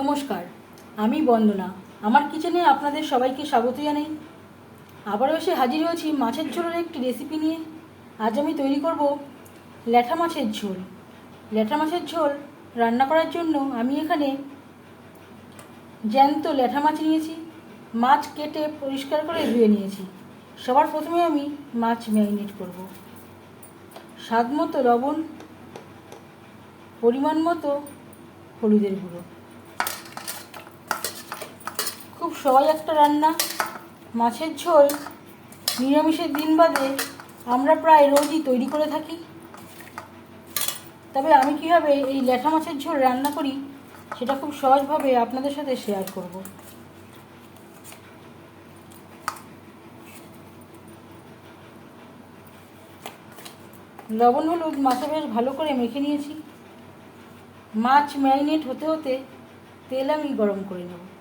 নমস্কার, আমি বন্দনা। আমার কিচেনে আপনাদের সবাইকে স্বাগত জানাই। আবারও এসে হাজির হয়েছি মাছের ঝোলের একটি রেসিপি নিয়ে। আজ আমি তৈরি করব ল্যাঠা মাছের ঝোল। ল্যাঠা মাছের ঝোল রান্না করার জন্য আমি এখানে জ্যান্ত ল্যাঠা মাছ নিয়েছি। মাছ কেটে পরিষ্কার করে ধুয়ে নিয়েছি। সবার প্রথমে আমি মাছ ম্যারিনেট করব। স্বাদ মতো লবণ, পরিমাণ মতো হলুদের গুঁড়ো। খুব সহজ একটা রান্না। মাছের ঝোল, নিরামিষের দিন বাদে আমরা প্রায় রোজই তৈরি করে থাকি। তবে আমি কীভাবে এই ল্যাঠা মাছের ঝোল রান্না করি, সেটা খুব সহজভাবে আপনাদের সাথে শেয়ার করব। লবণ, হলুদ মাছে বেশ ভালো করে মেখে নিয়েছি। মাছ ম্যারিনেট হতে হতে তেল আমি গরম করে নেব।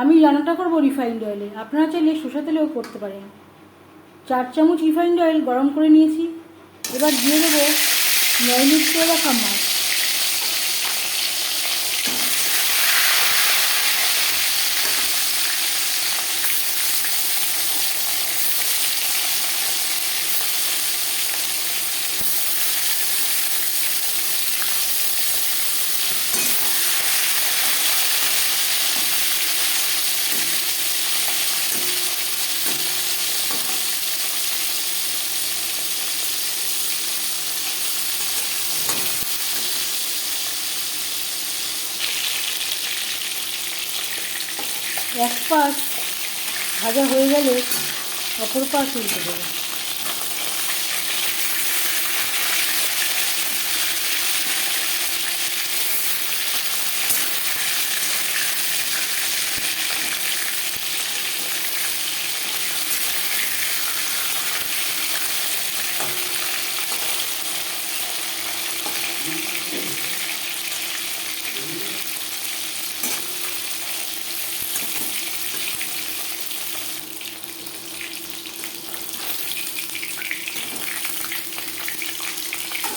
আমি রান্নাটা করব রিফাইন্ড অয়েলে। আপনারা চাইলে শসা তেলেও করতে পারেন। চার চামচ রিফাইন্ড অয়েল গরম করে নিয়েছি। এবার দিয়ে দেবো ম্যারিনেট করে রাখা মাছ এক পাশ ভাজা হয়ে গেলে অপর পাশ উল্টে দেবো।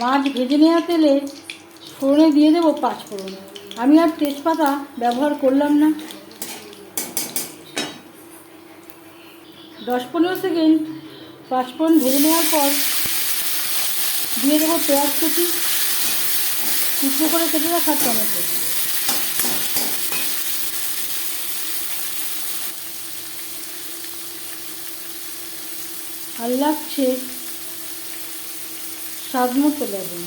মাছ ভেজে নেওয়া তেলে ফোড়নে দিয়ে দেবো পাঁচ ফোড়ন। আমি আর তেজপাতা ব্যবহার করলাম না। দশ পনেরো সেকেন্ড পাঁচ ফোড়ন ভেজে নেওয়ার পর দিয়ে দেবো পেঁয়াজ কুচি, টুকরো করে কেটে রাখা টমেটো। আর লাগছে স্বাদ মতো লবণ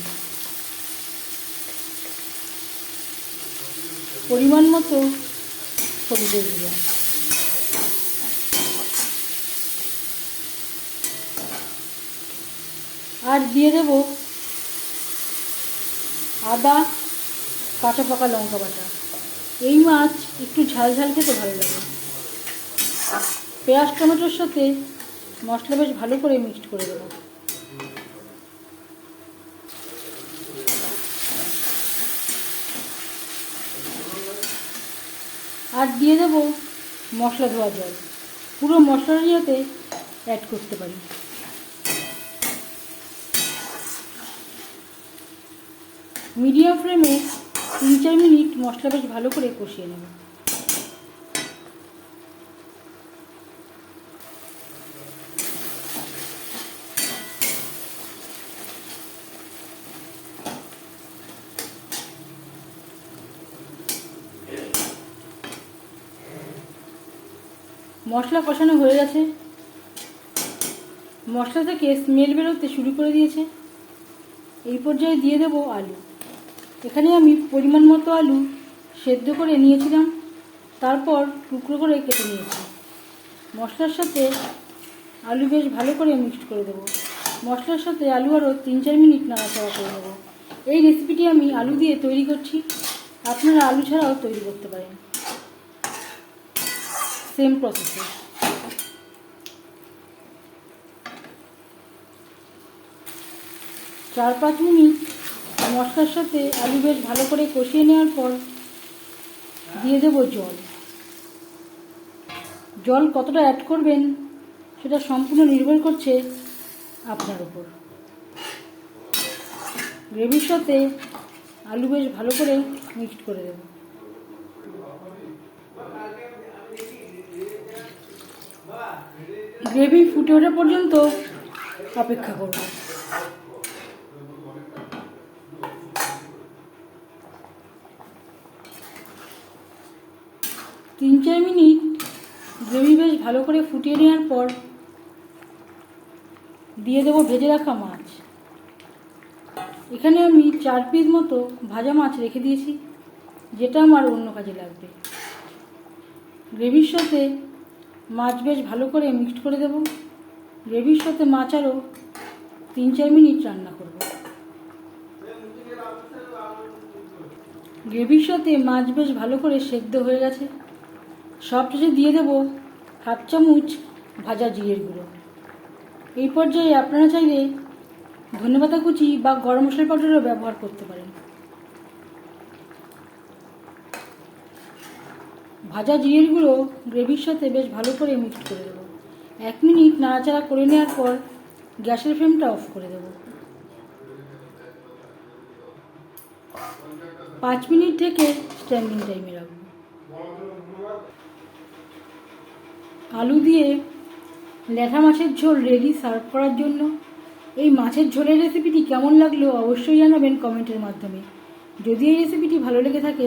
পরিমাণ মতো হলুদের গুঁড়ো আর দিয়ে দেব আদা, কাঁচা পাকা লঙ্কা বাটা। এই মাছ একটু ঝাল ঝাল খেতে ভালো লাগে। পেঁয়াজ, টমেটোর সাথে মশলা বেশ ভালো করে মিক্সড করে দেবো। আর দিয়ে দেবো মশলা ধোয়া জল। পুরো মশলাটা যাতে অ্যাড করতে পারি। মিডিয়াম ফ্লেমে তিন চার মিনিট মশলা বেশ ভালো করে কষিয়ে নেব। মশলা কষানো হয়ে গেছে। মশলা থেকে স্মেল বেরোতে শুরু করে দিয়েছে। এই পর্যায়ে দিয়ে দেবো আলু। এখানে আমি পরিমাণ মতো আলু সেদ্ধ করে নিয়েছিলাম, তারপর টুকরো করে কেটে নিয়েছি। মশলার সাথে আলু বেশ ভালো করে মিক্সড করে দেবো। মশলার সাথে আলু আরও তিন চার মিনিট নাড়াচাড়া করে দেবো এই রেসিপিটি আমি আলু দিয়ে তৈরি করছি। আপনারা আলু ছাড়াও তৈরি করতে পারেন। সেম প্রসেসে চার পাঁচ মিনিট মশলার সাথে আলু বেশ ভালো করে কষিয়ে নেওয়ার পর দিয়ে দেবো জল। জল কতটা অ্যাড করবেন সেটা সম্পূর্ণ নির্ভর করছে আপনার উপর। গ্রেভির সাথে আলু বেশ ভালো করে মিক্সড করে দেব। গ্রেভি ফুটে ওঠা পর্যন্ত অপেক্ষা করব। তিন চার মিনিট গ্রেভি বেশ ভালো করে ফুটিয়ে নেওয়ার পর দিয়ে দেবো ভেজে রাখা মাছ। এখানে আমি চার পিস মতো ভাজা মাছ রেখে দিয়েছি, যেটা আমার অন্য কাজে লাগবে। গ্রেভির সাথে মাছ বেশ ভালো করে মিক্সড করে দেব। গ্রেভির সাথে মাছ আরও তিন চার মিনিট রান্না করব। গ্রেভির সাথে মাছ বেশ ভালো করে সেদ্ধ হয়ে গেছে। সব শেষে দিয়ে দেব হাফ চামচ ভাজা জিরের গুঁড়ো। এই পর্যায়ে আপনারা চাইলে ধনেপাতা কুচি বা গরম মশলা পাউডারও ব্যবহার করতে পারেন। ভাজা গুঁড়ো গ্রেভির সাথে বেশ ভালো করে মিক্সড করে দেবো। এক মিনিট নাড়াচাড়া করে নেওয়ার পর গ্যাসের ফ্লেমটা অফ করে দেবো। পাঁচ মিনিট থেকে স্ট্যান্ডিং টাইমে রাখব। আলু দিয়ে ল্যাঠা মাছের ঝোল রেডি সার্ভ করার জন্য। এই মাছের ঝোলের রেসিপিটি কেমন লাগল অবশ্যই জানাবেন কমেন্টের মাধ্যমে। যদি এই রেসিপিটি ভালো লেগে থাকে